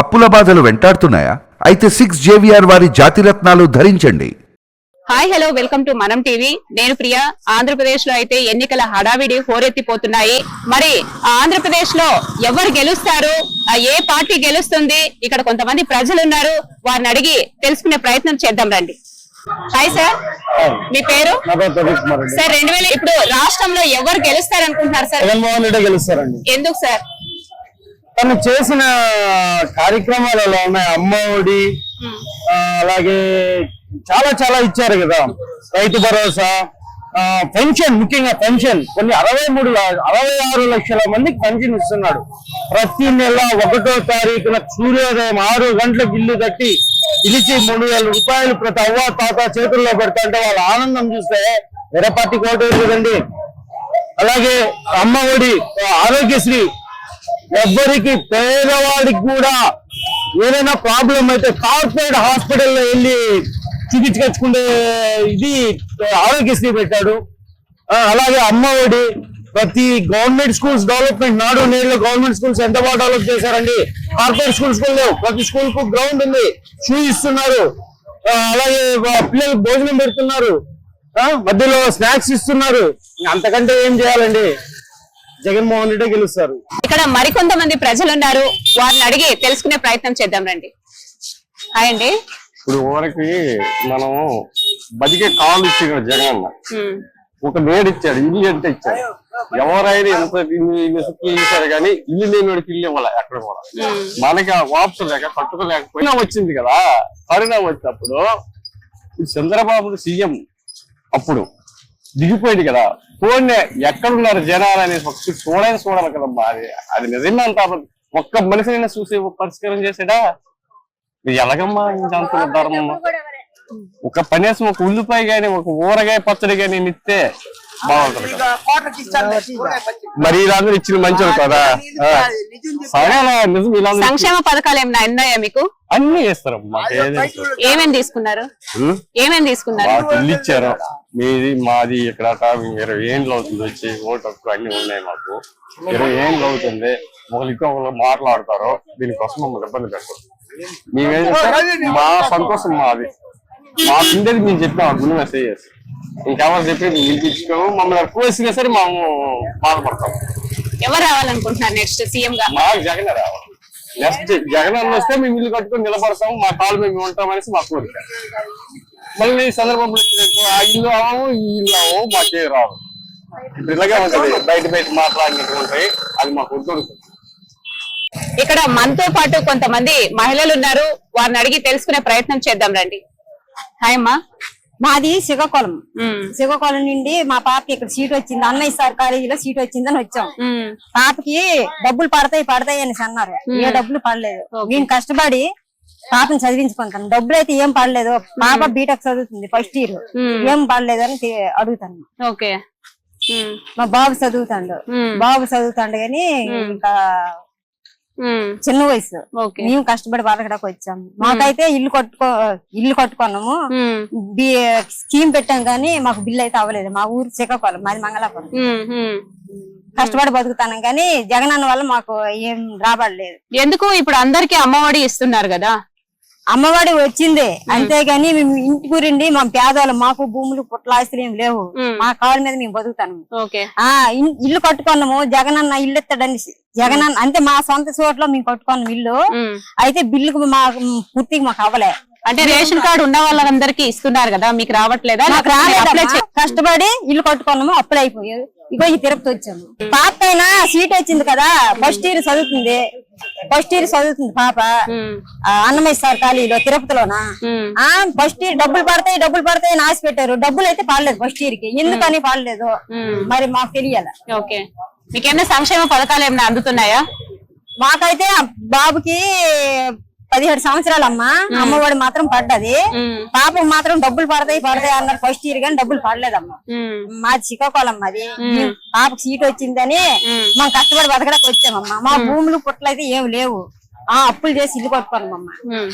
అప్పుల బాధలు వెంటాడుతున్నాయా? అయితే సిక్స్ జేవిఆర్ వారి జాతిరత్నాలు ధరించండి. Hi hello welcome to Manam TV నేను ప్రియ ఆంధ్రప్రదేశ్లో అయితే ఎన్నికల హడావిడి హోరెత్తిపోతున్నాయి. మరి ఆంధ్రప్రదేశ్లో ఎవరు గెలుస్తారు? ఏ పార్టీ గెలుస్తుంది? ఇక్కడ కొంతమంది ప్రజలు ఉన్నారు వారిని అడిగి తెలుసుకునే ప్రయత్నం చేద్దాం రండి. హాయ్ సార్ మీ పేరు? సార్ రెండు వేల ఇప్పుడు రాష్ట్రంలో ఎవరు గెలుస్తారు అనుకుంటున్నారు సార్ జగన్మోహన్ రెడ్డి గెలుస్తారండి. ఎందుకు సార్ తను చేసిన కార్యక్రమాలలో ఉన్నాయి. అమ్మ ఒడి అలాగే చాలా చాలా ఇచ్చారు కదా. రైతు భరోసా పెన్షన్ ముఖ్యంగా పెన్షన్. కొన్ని అరవై మూడు అరవై ఆరు లక్షల మందికి పెన్షన్ ఇస్తున్నాడు. ప్రతి నెల ఒకటో తారీఖున సూర్యోదయం ఆరు గంటలకు ఇల్లు కట్టి పిలిచి మూడు వేల రూపాయలు ప్రతి అవ్వ తాత చేతుల్లో పెడతా అంటే వాళ్ళ ఆనందం చూస్తే వేరే పార్టీకి ఓటు అలాగే అమ్మ ఒడి ఆరోగ్యశ్రీ ఎవ్వరికి పేదవాడికి కూడా ఏదైనా ప్రాబ్లం అయితే కార్పొరేట్ హాస్పిటల్లో వెళ్ళి చూపించుకొచ్చుకునే ఇది ఆరోగ్యశ్రీ పెట్టాడు. ఆ, అలాగే అమ్మ ఒడి ప్రతి గవర్నమెంట్ స్కూల్స్ డెవలప్మెంట్ నాడు నేడు గవర్నమెంట్ స్కూల్స్ ఎంత బాగా డెవలప్ చేశారండి? కార్పొరేట్ స్కూల్స్ లేవు. ప్రతి స్కూల్కు గ్రౌండ్ ఉంది. షూ ఇస్తున్నారు. అలాగే పిల్లలకు భోజనం పెడుతున్నారు. ఆ, మధ్యలో స్నాక్స్ ఇస్తున్నారు. అంతకంటే ఏం చేయాలండి? జగన్మోహన్ రెడ్డి గెలుస్తారు. ఇక్కడ మరికొంతమంది ప్రజలు ఉన్నారు వారిని అడిగి తెలుసుకునే ప్రయత్నం చేద్దాం రండి. హాయ్ అండి. ఇప్పుడు ఊరికి మనం బతికే కాళ్ళు ఇచ్చాడు జగన్ అన్న ఒక వేడి ఇచ్చాడు ఇల్లు అంటే ఇచ్చాడు. ఎవరైనా ఎంత ఇచ్చారు కానీ ఇల్లు లేని వాడికి ఇల్లు ఇవ్వాలి ఎక్కడ కూడా మనకి ఆ వాప్స్ లేక కట్టుకోలేకపోయినా వచ్చింది కదా. పరిణామం వచ్చినప్పుడు చంద్రబాబు సీఎం అప్పుడు దిగిపోయింది కదా. పోనీ ఎక్కడున్నారు జనాలు అనేది ఒకసారి చూడాలి చూడాలి కదమ్మా అది. అది నిజంగా అంత. ఒక్క మనిషినైనా చూసి పరిష్కారం చేసాడా ఎలాగమ్మా ఇంత ధర్మం? ఒక పనేసం ఒక ఉల్లిపాయ గాని ఒక ఊరగాయ పచ్చడి గాని ఇస్తే బాగుంటది మరి వీళ్ళందరూ ఇచ్చిన మంచోడు కదా. సరే నిజం సంక్షేమ పథకాలు ఏమైనా ఉన్నాయా మీకు? అన్ని ఇస్తారు. ఏమేమి తీసుకున్నారు? ఏమేమి తీసుకున్నారు? మాకు ఇల్లు ఇచ్చారు. మీది మాది ఇక్కడ ఇరవై ఏండ్లు అవుతుంది వచ్చి ఓటు హక్కు అన్ని ఉన్నాయి మాకు. ఇరవై ఏండ్లు అవుతుంది. ఒకరికి ఒకరు మాట్లాడతారు. దీనికోసం మమ్మల్ని ఇబ్బంది పెట్టరు మేమేంటంటే మా సంతోషం మాది. మా కిందది మేము చెప్పాం ఆ గుణమే చేసి. ఇంకెవరు చెప్పి మేము నిలిపించుకోము మమ్మల్ని ఎక్కువ వేసినా సరే మేము బాధపడతాం. ఎవరు రావాలనుకుంటున్నారు నెక్స్ట్ సీఎం గా? మాకు జగన్ రావాలి. నెక్స్ట్ జగన్ అన్న వస్తే మేము ఇల్లు కట్టుకొని నిలబడతాం మా కాలు మేము ఉంటాం అనేసి మా కోరిక. మళ్ళీ ఈ సందర్భంలో ఆ ఇల్లు అవ్వము ఈ ఇల్లు అవ్వము మాకే రావు. ఇప్పుడు ఇలాగే ఉంటది. బయట బయట మాట్లాడినట్టు ఉంటాయి అది మాకు వద్దు ఇక్కడ మనతో పాటు కొంతమంది మహిళలు ఉన్నారు. వారిని అడిగి తెలుసుకునే ప్రయత్నం చేద్దాం రండి. హాయ్ అమ్మా. మాది శ్రీకాకుళం. శ్రీకాకుళం నుండి మా పాపకి ఇక్కడ సీట్ వచ్చింది. అన్నయ్య సార్ కాలేజీలో సీట్ వచ్చిందని వచ్చాం. పాపకి డబ్బులు పడతాయి పడతాయి అని అన్నారు. ఏ డబ్బులు పడలేదు. నేను కష్టపడి పాపని చదివించుకుంటాను. డబ్బులు అయితే ఏం పడలేదు. పాప బీటెక్ చదువుతుంది ఫస్ట్ ఇయర్. ఏం పడలేదు అని అడుగుతాను. ఓకే. మా బాబు చదువుతాడు. బాబు చదువుతాడు కానీ ఇంకా చిన్న వయసు. ఓకే. మేము కష్టపడి బతకడానికి వచ్చాము మాకైతే ఇల్లు కట్టుకో ఇల్లు కట్టుకున్నాము. స్కీమ్ పెట్టాం కానీ మాకు బిల్లు అయితే అవ్వలేదు. మా ఊరు శ్రీకాకుళం మాది మంగళాపురం. కష్టపడి బతుకుతాను కానీ జగనన్న వల్ల మాకు ఏం రాబడలేదు. ఎందుకు ఇప్పుడు అందరికి అమ్మఒడి ఇస్తున్నారు కదా? అమ్మవాడి వచ్చిందే. అంతేగాని మేము ఇంటి గురిండి మా పేదవాళ్ళు మాకు భూములు పుట్ల ఏం లేవు. మా కాళ్ళ మీద మేము బతుకుతాను ఓకే. ఆ ఇల్లు కట్టుకున్నాము. జగనన్న ఇల్లు ఎత్తాడని జగనన్న అంటే మా సొంత చోట్ల మేము కట్టుకున్నాం ఇల్లు. అయితే బిల్లుకు మాకు పూర్తిగా మాకు అవ్వలే. అంటే రేషన్ కార్డు ఉన్న వాళ్ళందరికీ ఇస్తున్నారు కదా? మీకు రావట్లేదా? కష్టపడి ఇల్లు కట్టుకున్నాము అప్పులు అయిపోయాయి. ఇగో ఈ తిరుపతి వచ్చాము. పాప అయినా సీట్ వచ్చింది కదా ఫస్ట్ ఇయర్ చదువుతుంది. ఫస్ట్ ఇయర్ చదువుతుంది పాప. అన్నమయ్య సార్ ఖాళీలో తిరుపతిలోనా? ఫస్ట్ ఇయర్ డబ్బులు పడతాయి డబ్బులు పడతాయి అని ఆశ పెట్టారు డబ్బులు అయితే పడలేదు ఫస్ట్ ఇయర్కి. ఎందుకని పడలేదు. మరి మాకు తెలియాల. ఓకే. మీకేమైనా సంక్షేమ పథకాలు ఏమైనా అందుతున్నాయా? మాకైతే బాబుకి పదిహేడు సంవత్సరాలు అమ్మా అమ్మఒడి మాత్రం పడ్డది. పాపకు మాత్రం డబ్బులు పడతాయి పడతాయి అన్నారు ఫస్ట్ ఇయర్ కానీ డబ్బులు పడలేదమ్మా. మాది శ్రీకాకుళం మాది పాపకు సీట్ వచ్చిందని మనం కష్టపడి బతకడానికి వచ్చామమ్మా. మా భూములు పుట్టలు అయితే ఏం లేవు. ఆ అప్పులు చేసి ఇల్లు.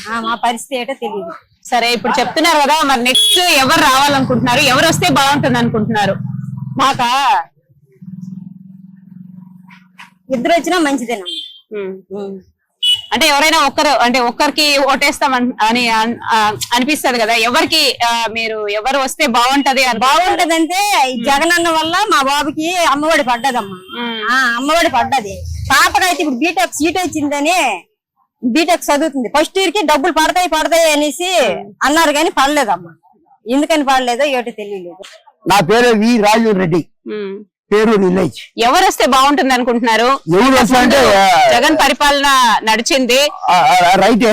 ఆ, మా పరిస్థితి ఏంటో తెలియదు సరే ఇప్పుడు చెప్తున్నారు కదా మరి నెక్స్ట్ ఎవరు రావాలనుకుంటున్నారు? ఎవరు వస్తే బాగుంటుంది అనుకుంటున్నారు మాకా? ఇద్దరు వచ్చినా. ఉం. అంటే ఎవరైనా ఒక్కరు అంటే ఒక్కరికి ఓటేస్తాం అన్- అనిపిస్తది కదా. ఎవరికి మీరు ఎవరు వస్తే బాగుంటది అని? బాగుంటదంటే ఈ జగనన్న వల్ల మా బాబుకి అమ్మఒడి పడ్డదమ్మా. ఆ అమ్మఒడి పడ్డది. పాపకైతే ఇప్పుడు బీటెక్ సీట్ వచ్చిందని బీటెక్ చదువుతుంది. ఫస్ట్ ఇయర్కి డబ్బులు పడతాయి పడతాయి అనేసి అన్నారు కానీ పడలేదమ్మా. ఎందుకని పడలేదో ఏటో తెలియలేదు. నా పేరు వి రాజు రెడ్డి. పేరు విలేజ్. ఎవరు వస్తే బాగుంటుంది అనుకుంటున్నారు? ఎవరు వస్తా అంటే జగన్ పరిపాలన నడిచింది. రైటే.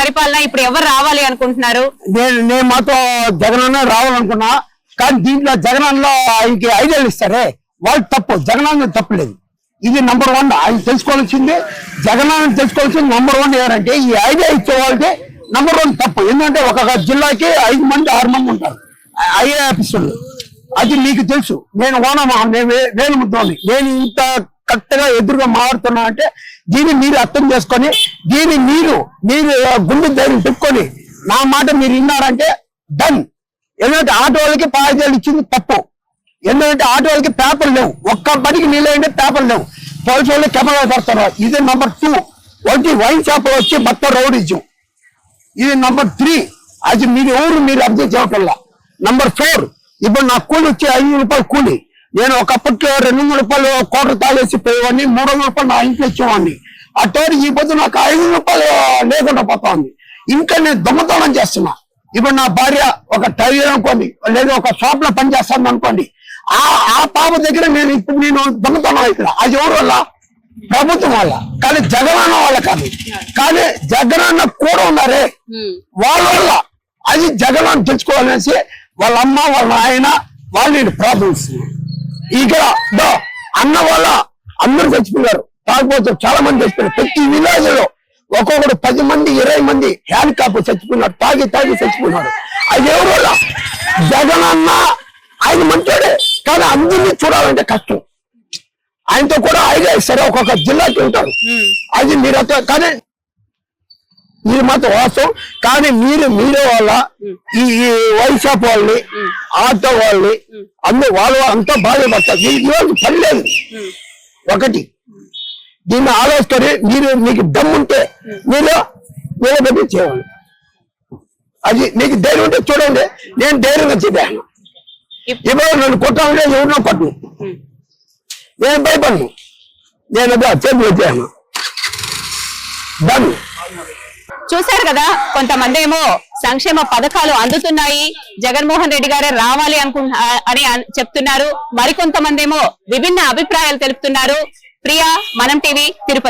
పరిపాలన? ఇప్పుడు ఎవరు రావాలి అనుకుంటున్నారు? నేను నేను మాతో జగనన్న రావాలనుకున్నా కానీ దీంట్లో జగనన్నలో ఆయనకి ఐడియాలు ఇస్తారే? వాళ్ళు తప్పు. జగనన్న తప్పులేదు ఇది నంబర్ వన్ ఆయన తెలుసుకోవాల్సింది. జగనన్న తెలుసుకోవాల్సింది నంబర్ వన్ ఎవరంటే ఈ ఐడియా ఇచ్చే వాళ్ళకి నంబర్ వన్ తప్పు. ఎందుకంటే ఒక్కొక్క జిల్లాకి ఐదు మంది ఆరు మంది ఉంటారు. ఐఏ ఆఫీసర్లు అది మీకు తెలుసు. నేను ఓనమా నేను వేలు ముద్దోని. నేను ఇంత కరెక్ట్గా ఎదురుగా మారుతున్నా అంటే దీన్ని మీరు అర్థం చేసుకొని దీన్ని మీరు మీరు గుండె ధైర్యం పెట్టుకొని నా మాట మీరు విన్నారంటే డన్ ఎందుకంటే ఆటో వాళ్ళకి పాయిజాలు ఇచ్చింది తప్పు. ఎందుకంటే ఆటో వాళ్ళకి పేపర్ లేవు. ఒక్క బడికి నీళ్ళంటే పేపర్ లేవు. పోలీసు వాళ్ళు కెమెరా పెడతారు ఇది నంబర్ టూ ఒకటి వైన్ షాప్ వచ్చి మొత్తం రౌడిజం. ఇది నంబర్ త్రీ అది మీరు ఎవరు మీరు అబ్జర్వ్ చేయటంలా నంబర్ ఫోర్ ఇప్పుడు నా కూలి వచ్చి ఐదు రూపాయలు కూలి. నేను ఒకప్పట్లో రెండు వందల రూపాయలు కోట తాళేసి పోయేవాడిని మూడు వందల రూపాయలు నా ఇంట్లో ఇచ్చేవాడిని. అట్టోరు ఈ పొద్దు నాకు ఐదు రూపాయలు లేకుండా పోతా ఉంది ఇంకా నేను దొంగతనం చేస్తున్నా. ఇప్పుడు నా భార్య ఒక టైలర్ అనుకోండి లేదా ఒక షాప్లో పని చేస్తాను అనుకోండి ఆ ఆ పాప దగ్గర నేను ఇప్పుడు నేను దొంగతనం ఇక్కడ అది ఎవరు వల్ల? ప్రభుత్వం వల్ల. కానీ జగనన్న వాళ్ళ కాదు. కానీ జగనన్న కూడా ఉన్నారే. వాళ్ళ వల్ల. అది జగన్ తెచ్చుకోవాలనేసి వాళ్ళ అమ్మ వాళ్ళ ఆయన వాళ్ళు ప్రాబ్లమ్స్ ఇక్కడ అన్న వల్ల అందరూ చచ్చిపోయారు. తాగిపోతే చాలా మంది చచ్చిపోయారు. ప్రతి విలేజ్లో ఒక్కొక్కడు పది మంది ఇరవై మంది హ్యాండికాప్ చచ్చిపోయినారు. తాగి తాగి చచ్చిపోయినారు. అది ఎవరు జగన్ అన్న ఆయన మంచోడే. కానీ అందరినీ చూడాలంటే కష్టం. ఆయనతో కూడా ఐడియా ఇస్తారు ఒక్కొక్క జిల్లాకి ఉంటారు. అది మీరు కానీ మీరు మాత్రం వాస్తవం. కానీ మీరు మీరే వాళ్ళ ఈ ఈ వైన్ షాప్ వాళ్ళని ఆటో వాళ్ళని అందరూ వాళ్ళు అంతా బాధపడతారు ఇవాళ పని లేదు. ఒకటి. దీన్ని ఆలోచుకొని మీరు మీకు దమ్ముంటే మీరు నిలబెట్టి చేయాలి. అది మీకు ధైర్యం ఉంటే చూడండి. నేను ధైర్యంగా చెప్పాను. ఇప్పుడు నన్ను కొట్టాలంటే ఎవరినో పట్టు నేను భయపడను. నేను అదే వచ్చాను డన్. చూశారు కదా కొంతమంది ఏమో సంక్షేమ పథకాలు అందుతున్నాయి జగన్మోహన్ రెడ్డి గారే రావాలి అనుకుంటున్నా అని చెప్తున్నారు. మరికొంతమంది ఏమో విభిన్న అభిప్రాయాలు తెలుపుతున్నారు. ప్రియా మనం టీవీ తిరుపతి.